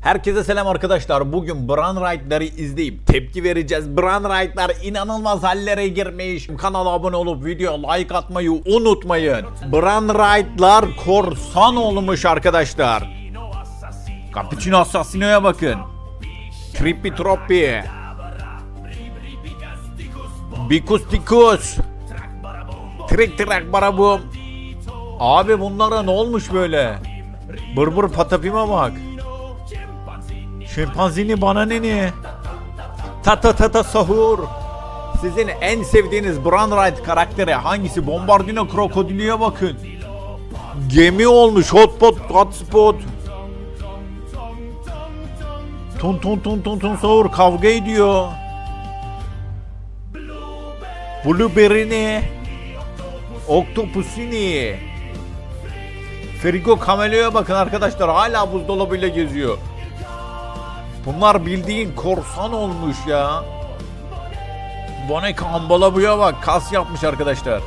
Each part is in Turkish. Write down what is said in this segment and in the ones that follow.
Herkese selam arkadaşlar. Bugün Brown Right'ları izleyip tepki vereceğiz. Brown Right'lar inanılmaz hallere girmiş. Kanala abone olup video like atmayı unutmayın. Brown Right'lar korsan olmuş arkadaşlar. Cappuccino Assassino'ya bakın. Creepy Troppy. Bikus Tikus. Trik trak barabum. Abi bunlara ne olmuş böyle? Bırbır patapime bak. Şempanzini bana neni? Tata tata sahur. Sizin en sevdiğiniz Brown Ride karakteri hangisi? Bombardino krokodiliye bakın. Gemi olmuş hotpot hotspot. Tun tun tun tun tun sahur kavga ediyor. Blueberry ne? Octopusini. Frigo Camelo'ya bakın arkadaşlar hala buzdolabıyla geziyor. Bunlar bildiğin korsan olmuş ya. Bone Kambalabu'ya bak kas yapmış arkadaşlar.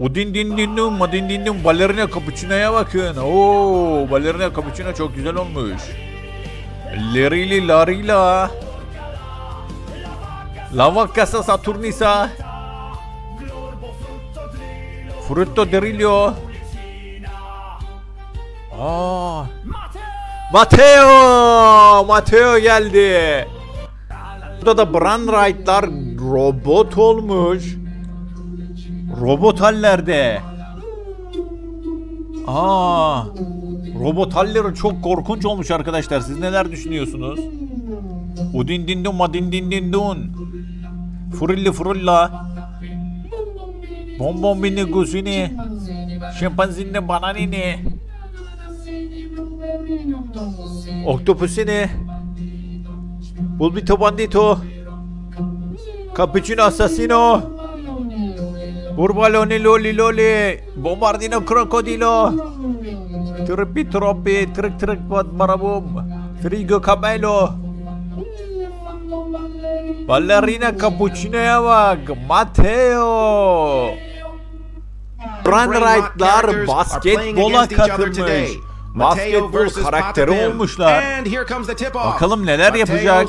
O din din din dum ma din din dum balerina cappuccino'ya bakın. Oo balerina cappuccino çok güzel olmuş. Lerili larila. Lava Casa Saturnisa. Frutto Derillo. Aa. Mateo! Mateo geldi. Burada da Brandright'lar robot olmuş. Robot hallerde. Aa. Robot halleri çok korkunç olmuş arkadaşlar. Siz neler düşünüyorsunuz? Udin din dun ma din din dun. Furilli furulla. Bonbon bini gusini. Şempanzini bananini. Octopusini. Bulbito bandito. Cappuccino assassino. Burbaloni loli loli. Bombardino crocodilo. Trippi troppi. Trick trick bat marabum. Frigo camelo. Ballerina cappuccino'ya bak. Matteo. Run Right'lar basketbola katılmış. Basketbol karakteri olmuşlar. Bakalım neler yapacak.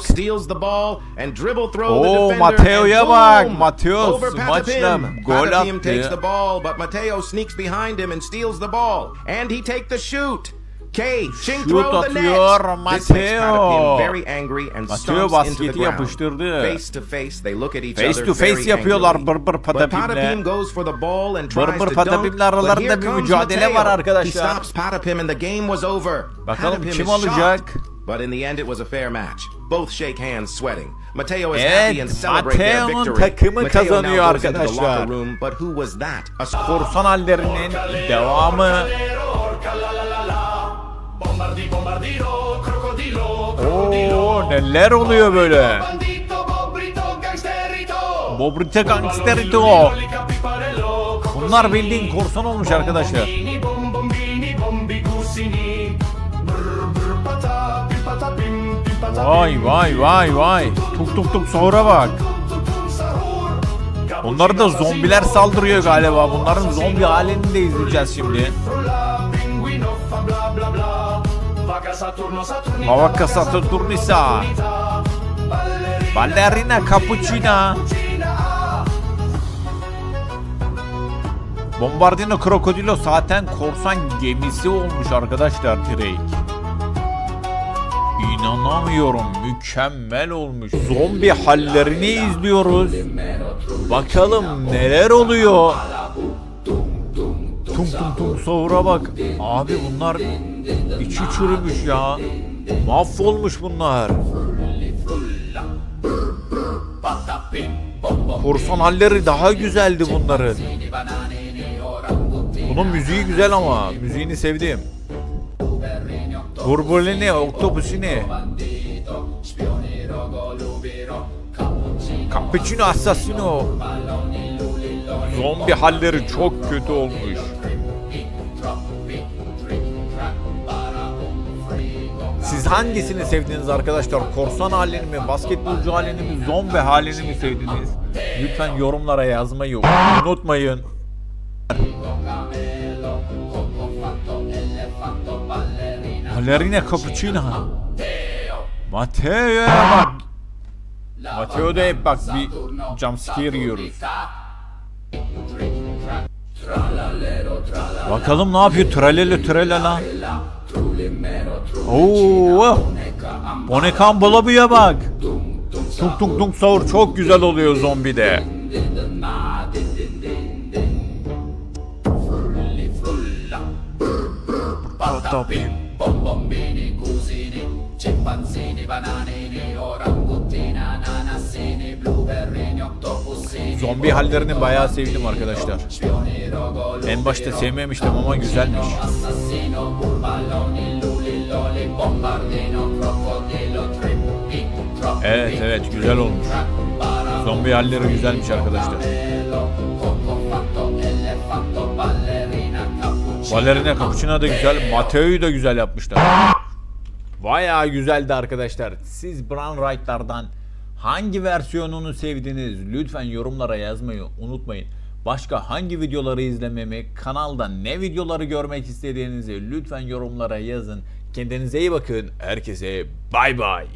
Oo, Mateo'ya bak. Mateo maçla gol attı. the ball, but Mateo sneaks behind him and steals the ball. And he take the shoot. Chink Şut atıyor Mateo. Patapim very angry and Mateo basketi yapıştırdı. Face to face, they look at each Face to face yapıyorlar angrily. bır bır But Patapim patapimle. goes for the ball and tries Bır bır to Patapimle aralarında bir mücadele var arkadaşlar. He stops Patapim and the game was over. Bakalım kim alacak? But in the end it was a fair match. Both shake hands sweating. Mateo is Evet, happy and celebrate their victory. takımı Mateo kazanıyor arkadaşlar. room, but who was that? A Korsan hallerinin devamı. Neler oluyor böyle? Bobrite Gangsterito. Bunlar bildiğin korsan olmuş arkadaşlar. Vay vay vay vay. Tuk tuk tuk sahura bak. Onları da zombiler saldırıyor galiba. Bunların zombi halini de izleyeceğiz şimdi. Havaka Saturnisa. Ballerina Cappuccina. Bombardino Krokodilo zaten korsan gemisi olmuş arkadaşlar Drake. İnanamıyorum mükemmel olmuş. Zombi hallerini izliyoruz. Bakalım neler oluyor. Tum tum tum sahura bak. Abi bunlar içi çürümüş ya. Mahvolmuş bunlar. Korsan halleri daha güzeldi bunların. Bunun müziği güzel ama. Müziğini sevdim. Burbolini, Octopusini. Cappuccino Assassino. Zombi halleri çok kötü olmuş. Siz hangisini sevdiniz arkadaşlar? Korsan halini mi, basketbolcu halini mi, zombi halini mi sevdiniz? Lütfen yorumlara yazmayı unutmayın. Ballerina Cappuccino. Mateo'ya bak. Mateo'da hep bak bir jumpscare yiyoruz. Bakalım ne yapıyor tralele tralala. Oo. Bonekan Balabu'ya bak. Tung tung tung sahur çok güzel oluyor zombide. Octopusini, Zombi hallerini bayağı sevdim arkadaşlar. En başta sevmemiştim ama güzelmiş. Evet evet güzel olmuş. Zombi halleri güzelmiş arkadaşlar. Ballerina Cappuccino da güzel. Mateo'yu da güzel yapmışlar. Bayağı güzeldi arkadaşlar. Siz Brown Right'lardan hangi versiyonunu sevdiniz? Lütfen yorumlara yazmayı unutmayın. Başka hangi videoları izlememi, kanalda ne videoları görmek istediğinizi lütfen yorumlara yazın. Kendinize iyi bakın. Herkese bay bay.